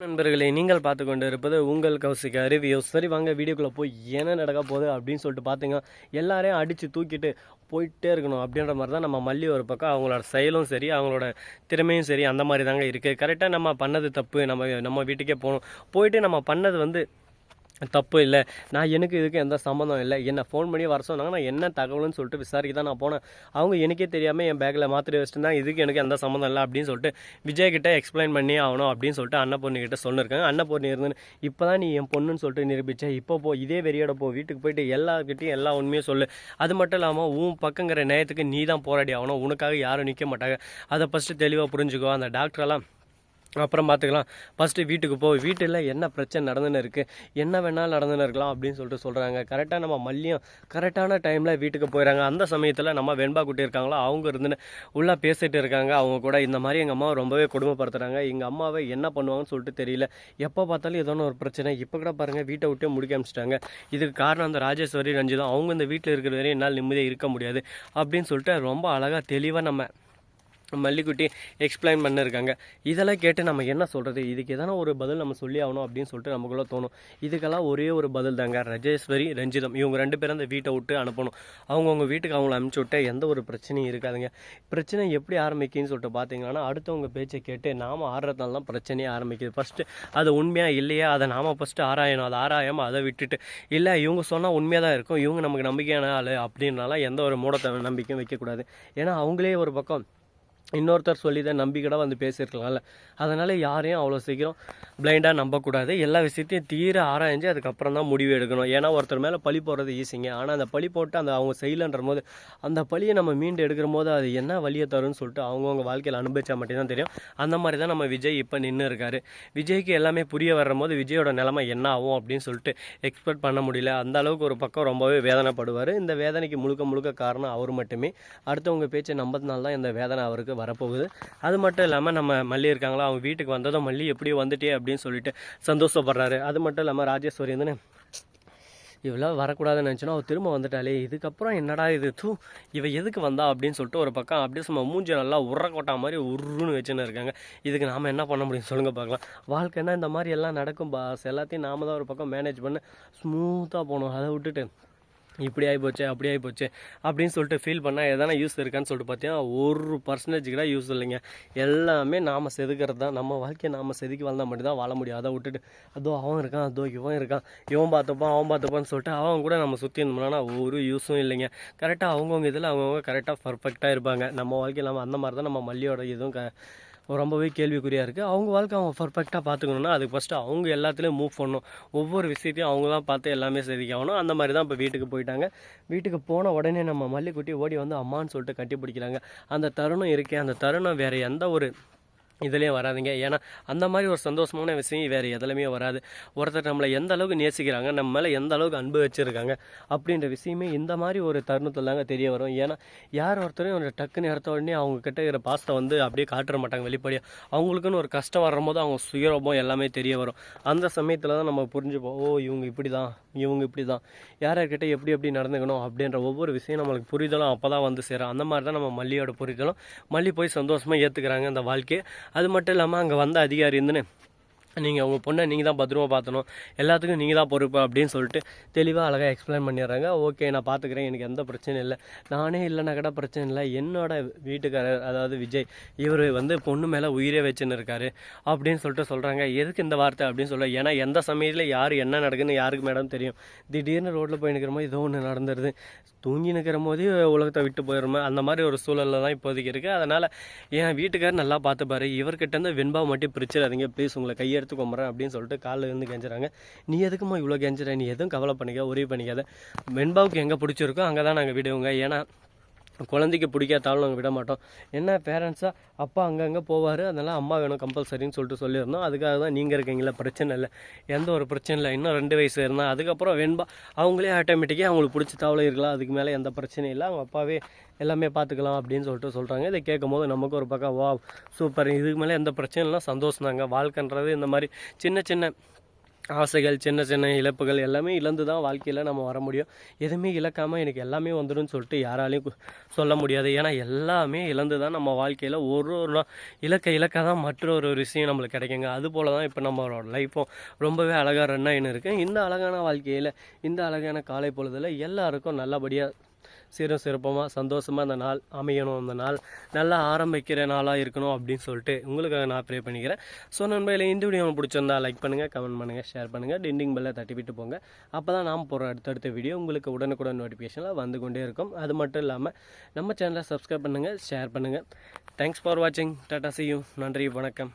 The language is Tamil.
நண்பர்களே நீங்கள் பார்த்து கொண்டு இருப்பது உங்கள் கௌசிக ரிவ்யூ சரி வாங்க வீடியோக்குள்ளே போய் என்ன நடக்க போகுது அப்படின்னு சொல்லிட்டு பார்த்தீங்க எல்லாரையும் அடித்து தூக்கிட்டு போயிட்டே இருக்கணும் அப்படின்ற மாதிரி தான் நம்ம மல்லி ஒரு பக்கம் அவங்களோட செயலும் சரி அவங்களோட திறமையும் சரி அந்த மாதிரி தாங்க இருக்குது கரெக்டாக நம்ம பண்ணது தப்பு நம்ம நம்ம வீட்டுக்கே போகணும். போயிட்டு நம்ம பண்ணது வந்து தப்பு இல்லை. நான் எனக்கு இதுக்கு எந்த சம்மந்தம் இல்லை. என்னை ஃபோன் பண்ணி வர சொன்னாங்க. நான் என்ன தகவல்னு சொல்லிட்டு விசாரிக்க தான் நான் போனேன். அவங்க எனக்கே தெரியாமல் என் பேக்கில் மாத்திரை வச்சுட்டு இதுக்கு எனக்கு எந்த சம்மந்தம் இல்லை அப்படின்னு சொல்லிட்டு விஜய் கிட்ட எக்ஸ்பிளைன் பண்ணி ஆகணும் அப்படின்னு சொல்லிட்டு அன்னபூர்ணி சொன்னிருக்காங்க சொல்லியிருக்காங்க அன்னபூர்ணி இருந்து இப்போ தான் நீ என் பொண்ணுன்னு சொல்லிட்டு நிரூபிச்சேன் இப்போ போ இதே வெறியோட போ. வீட்டுக்கு போயிட்டு எல்லாருக்கிட்டையும் எல்லா உண்மையும் சொல்லு. அது மட்டும் இல்லாமல் உன் பக்கங்கிற நேயத்துக்கு நீ தான் போராடி ஆகணும். உனக்காக யாரும் நிற்க மாட்டாங்க. அதை ஃபஸ்ட்டு தெளிவாக புரிஞ்சுக்கோ. அந்த டாக்டரெல்லாம் அப்புறம் பார்த்துக்கலாம் ஃபஸ்ட்டு வீட்டுக்கு போ. வீட்டில் என்ன பிரச்சனை நடந்துன்னு இருக்குது என்ன வேணாலும் நடந்துன்னு இருக்கலாம் அப்படின்னு சொல்லிட்டு சொல்கிறாங்க கரெக்டாக நம்ம மல்லியும் கரெக்டான டைமில் வீட்டுக்கு போயிடறாங்க அந்த சமயத்தில் நம்ம வெண்பா குட்டி இருக்காங்களோ? அவங்க இருந்துன்னு உள்ளே பேசிகிட்டு இருக்காங்க. அவங்க கூட இந்த மாதிரி எங்கள் அம்மாவை ரொம்பவே கொடுமைப்படுத்துகிறாங்க எங்கள் அம்மாவை என்ன பண்ணுவாங்கன்னு சொல்லிட்டு தெரியல. எப்போ பார்த்தாலும் ஏதோ ஒரு பிரச்சனை. இப்போ கூட பாருங்கள் வீட்டை விட்டே முடிக்க அமிச்சிட்டாங்க இதுக்கு காரணம் அந்த ராஜேஸ்வரி ரஞ்சிதம் அவங்க இந்த வீட்டில் இருக்கிற வரையும் என்னால் நிம்மதியாக இருக்க முடியாது அப்படின்னு சொல்லிட்டு ரொம்ப அழகாக தெளிவாக நம்ம மல்லிக்குட்டி எக்ஸ்பிளைன் பண்ணிருக்காங்க. இதெல்லாம் கேட்டு நம்ம என்ன சொல்கிறது இதுக்கு எதனா ஒரு பதில் நம்ம சொல்லி ஆகணும் அப்படின்னு சொல்லிட்டு நமக்குள்ளே தோணும். இதுக்கெல்லாம் ஒரே ஒரு பதில் தாங்க ரஜேஸ்வரி ரஞ்சிதம். இவங்க ரெண்டு பேரும் அந்த வீட்டை விட்டு அனுப்பணும். அவங்கவுங்க வீட்டுக்கு அவங்கள அனுப்பிச்சி விட்டு எந்த ஒரு பிரச்சனையும் இருக்காதுங்க. பிரச்சனை எப்படி ஆரம்பிக்குன்னு சொல்லிட்டு பார்த்தீங்கன்னா அடுத்தவங்க பேச்சை கேட்டு நாம் ஆடுறதுனால தான் பிரச்சனையே ஆரம்பிக்குது. ஃபஸ்ட்டு அது உண்மையாக இல்லையா? அதை நாம் ஃபஸ்ட்டு ஆராயணும். அதை ஆராயாமல் அதை விட்டுட்டு இல்லை இவங்க சொன்னால் உண்மையாக தான் இருக்கும். இவங்க நமக்கு நம்பிக்கையான ஆள் அப்படின்னால எந்த ஒரு மூடத்தை நம்பிக்கையும் வைக்கக்கூடாது. ஏன்னா அவங்களே ஒரு பக்கம் இன்னொருத்தர் சொல்லி தான் நம்பிக்கை வந்து பேசியிருக்கலாம்ல. அதனால் யாரையும் அவ்வளோ சீக்கிரம் பிளைண்டாக நம்பக்கூடாது. எல்லா விஷயத்தையும் தீர ஆராய்ஞ்சு அதுக்கப்புறம் தான் முடிவு எடுக்கணும். ஏன்னா ஒருத்தர் மேலே பழி போடுறது ஈஸிங்க ஆனால் அந்த பழி போட்டு அந்த அவங்க செய்யலன்ற போது அந்த பழியை நம்ம மீண்டு எடுக்கிற போது அது என்ன வழியை தரும்னு சொல்லிட்டு அவங்கவுங்க வாழ்க்கையில் அனுபவிச்சா மட்டும்தான் தெரியும். அந்த மாதிரி தான் நம்ம விஜய் இப்போ நின்று இருக்காரு. விஜய்க்கு எல்லாமே புரிய வர்ற போது விஜயோட நிலைமை என்ன ஆகும் அப்படின்னு சொல்லிட்டு எக்ஸ்பெக்ட் பண்ண முடியல. அந்த அளவுக்கு ஒரு பக்கம் ரொம்பவே வேதனைப்படுவார். இந்த வேதனைக்கு முழுக்க முழுக்க காரணம் அவர் மட்டுமே. அடுத்தவங்க பேச்சை நம்பதுனால தான் இந்த வேதனை அவருக்கு வரப்போகுது. அது மட்டும் இல்லாமல் நம்ம மல்லி இருக்காங்களா அவங்க வீட்டுக்கு வந்ததும் மல்லி எப்படியோ வந்துட்டே அப்படின்னு சொல்லிட்டு சந்தோஷப்படுறாரு. அது மட்டும் இல்லாமல் ராஜேஸ்வரி வந்து இவ்வளோ வரக்கூடாதுன்னு நினச்சோன்னா அவள் திரும்ப வந்துட்டாலே இதுக்கப்புறம் என்னடா இது? தூ இவ எதுக்கு வந்தா அப்படின்னு சொல்லிட்டு ஒரு பக்கம் அப்படியே சும்மா மூஞ்சி நல்லா உரக்கோட்டா கொட்டா மாதிரி உருன்னு வச்சுன்னு இருக்காங்க. இதுக்கு நாம் என்ன பண்ண முடியும் சொல்லுங்கள் பார்க்கலாம். வாழ்க்கைன்னா இந்த மாதிரி எல்லாம் நடக்கும் பாஸ் எல்லாத்தையும் நாம தான் ஒரு பக்கம் மேனேஜ் பண்ண ஸ்மூத்தாக போகணும். அதை விட்டுட்டு இப்படி ஆகி போச்சு அப்படி ஆகி போச்சு அப்படின்னு சொல்லிட்டு ஃபீல் பண்ணால் எதனா யூஸ் இருக்கான்னு சொல்லிட்டு பார்த்தீங்கன்னா ஒரு பர்சன்டேஜ் கூட யூஸ் இல்லைங்க. எல்லாமே நாம் செதுக்கிறது தான். நம்ம வாழ்க்கையை நாம் செதுக்கி வாழ்ந்தால் மட்டும்தான் வாழ முடியும். அதை விட்டுட்டு அதோ அவன் இருக்கான் அதோ இவன் இருக்கான் இவன் பார்த்தப்பான் அவன் பார்த்துப்பான்னு சொல்லிட்டு அவன் கூட நம்ம சுற்றி இருந்தோம்னா ஒரு யூஸும் இல்லைங்க. கரெக்டாக அவங்கவுங்க இதில் அவங்கவுங்க கரெக்டாக பர்ஃபெக்டாக இருப்பாங்க. நம்ம வாழ்க்கையில் நம்ம அந்த மாதிரி தான் நம்ம மல்லியோட இதுவும் க ரொம்பவே கேள்விக்குறியாக இருக்குது அவங்க வாழ்க்கை அவங்க பர்ஃபெக்டாக பார்த்துக்கணுன்னா அதுக்கு ஃபஸ்ட்டு அவங்க எல்லாத்துலேயும் மூவ் பண்ணணும். ஒவ்வொரு விஷயத்தையும் அவங்க தான் பார்த்து எல்லாமே செதுக்காகணும் அந்த மாதிரி தான் இப்போ வீட்டுக்கு போயிட்டாங்க. வீட்டுக்கு போன உடனே நம்ம மல்லிக்குட்டி ஓடி வந்து அம்மான்னு சொல்லிட்டு கட்டி பிடிக்கிறாங்க. அந்த தருணம் இருக்கே அந்த தருணம் வேறு எந்த ஒரு இதுலேயும் வராதுங்க. ஏன்னா அந்த மாதிரி ஒரு சந்தோஷமான விஷயம் வேறு எதுலையுமே வராது. ஒருத்தர் நம்மளை எந்த அளவுக்கு நேசிக்கிறாங்க நம்ம மேலே எந்த அளவுக்கு அன்பு வச்சுருக்காங்க அப்படின்ற விஷயமே இந்த மாதிரி ஒரு தருணத்தில் தாங்க தெரிய வரும். ஏன்னா யார் ஒருத்தரையும் ஒரு டக்குன்னு எடுத்த உடனே அவங்க கிட்ட இருக்கிற பாசத்தை வந்து அப்படியே காட்டுற மாட்டாங்க வெளிப்படையாக அவங்களுக்குன்னு ஒரு கஷ்டம் வரும்போது அவங்க சுயரூபம் எல்லாமே தெரிய வரும். அந்த சமயத்தில் தான் நம்ம புரிஞ்சுப்போம் ஓ இவங்க இப்படி தான் இவங்க இப்படி தான் யார் யார்கிட்ட எப்படி எப்படி நடந்துக்கணும்? அப்படின்ற ஒவ்வொரு விஷயம் நம்மளுக்கு புரிதலும் அப்போ தான் வந்து சேரும். அந்த மாதிரி தான் நம்ம மல்லியோட புரிதலும். மல்லி போய் சந்தோஷமாக ஏற்றுக்கிறாங்க அந்த வாழ்க்கையை. அது மட்டும் இல்லாமல் அங்கே வந்த அதிகாரி இருந்துன்னு நீங்கள் உங்கள் பொண்ணை நீங்கள் தான் பத்திரமா பார்த்தணும் எல்லாத்துக்கும் நீங்கள் தான் பொறுப்பு அப்படின்னு சொல்லிட்டு தெளிவாக அழகாக எக்ஸ்பிளைன் பண்ணிடுறாங்க. ஓகே நான் பார்த்துக்கிறேன். எனக்கு எந்த பிரச்சனையும் இல்லை. நானே இல்லைனா கூட பிரச்சனை இல்லை. என்னோட வீட்டுக்காரர் அதாவது விஜய் இவர் வந்து பொண்ணு மேலே உயிரே வச்சுன்னு இருக்காரு அப்படின்னு சொல்லிட்டு சொல்கிறாங்க எதுக்கு இந்த வார்த்தை அப்படின்னு சொல்ல ஏன்னா எந்த சமயத்தில் யார் என்ன நடக்குதுன்னு யாருக்கு மேடம் தெரியும். திடீர்னு ரோட்டில் போய் நிற்கிற போது ஏதோ ஒன்று நடந்துருது. தூங்கி நிற்கிற போதே உலகத்தை விட்டு போயிடுமே அந்த மாதிரி ஒரு சூழலில் தான் இப்போதைக்கு இருக்குது அதனால் என் வீட்டுக்காரர் நல்லா பார்த்துப்பாரு. இவர்கிட்ட இருந்து வெண்பாவை மட்டும் பிரிச்சிடாதீங்க. ப்ளீஸ் உங்களை கையெடுத்து கும்பிட்றேன் அப்படின்னு சொல்லிட்டு காலில் இருந்து கெஞ்சுறாங்க. நீ எதுக்குமா இவ்வளோ கெஞ்சுற? நீ எதுவும் கவலை பண்ணிக்க உதவி பண்ணிக்காத. வெண்பாவுக்கு எங்கே பிடிச்சிருக்கோ அங்கே தான் நாங்கள் விடுவோங்க. ஏன்னா குழந்தைக்கு பிடிக்காதாலும் நாங்கள் விட மாட்டோம். என்ன பேரண்ட்ஸாக அப்பா அங்கங்கே போவார் அதனால் அம்மா வேணும் கம்பல்சரின்னு சொல்லிட்டு சொல்லியிருந்தோம். அதுக்காக தான் நீங்கள் இருக்கீங்களா பிரச்சனை இல்லை. எந்த ஒரு பிரச்சனை இல்லை. இன்னும் ரெண்டு வயசு இருந்தால் அதுக்கப்புறம் வெண்பா அவங்களே ஆட்டோமேட்டிக்காக அவங்களுக்கு பிடிச்ச தாவல இருக்கலாம். அதுக்கு மேலே எந்த பிரச்சனையும் இல்லை. அவங்க அப்பாவே எல்லாமே பார்த்துக்கலாம் அப்படின்னு சொல்லிட்டு சொல்கிறாங்க இதை கேட்கும் போது நமக்கு ஒரு பக்கம் வா சூப்பர் இதுக்கு மேலே எந்த பிரச்சனையும் இல்லை. சந்தோஷம் தாங்க. வாழ்க்கைன்றது இந்த மாதிரி சின்ன சின்ன ஆசைகள் சின்ன சின்ன இழப்புகள் எல்லாமே இழந்து தான் வாழ்க்கையில் நம்ம வர முடியும். எதுவுமே இழக்காமல் எனக்கு எல்லாமே வந்துடும் சொல்லிட்டு யாராலையும் சொல்ல முடியாது. ஏன்னா எல்லாமே இழந்து தான் நம்ம வாழ்க்கையில் ஒரு ஒரு நா- இலக்க இலக்க தான் மற்றொரு விஷயம் நம்மளுக்கு கிடைக்குங்க. அது போல தான் இப்போ நம்மளோட லைஃப்பும் ரொம்பவே அழகாக ரன் ஆகின்னு இருக்குது இந்த அழகான வாழ்க்கையில் இந்த அழகான காலை பொழுதில் எல்லாருக்கும் நல்லபடியாக சீரும் சிறப்பமாக சந்தோஷமாக இந்த நாள் அமையணும் அந்த நாள் நல்லா ஆரம்பிக்கிற நாளாக இருக்கணும் அப்படின்னு சொல்லிட்டு உங்களுக்காக நான் ப்ரே பண்ணிக்கிறேன். ஸோ நண்பர்களே இந்த வீடியோ பிடிச்சிருந்தா லைக் பண்ணுங்கள் கமெண்ட் பண்ணுங்கள் ஷேர் பண்ணுங்கள் டிண்டிங் பெல்லை தட்டி விட்டு போங்க. அப்போ தான் நாம் போகிற அடுத்தடுத்த வீடியோ உங்களுக்கு உடனுக்குடன் நோட்டிஃபிகேஷனில் வந்து கொண்டே இருக்கும். அது மட்டும் இல்லாமல் நம்ம சேனலை சப்ஸ்கிரைப் பண்ணுங்கள் ஷேர் பண்ணுங்கள் தேங்க்ஸ் ஃபார் வாட்சிங் டாட்டா சியூ நன்றி வணக்கம்.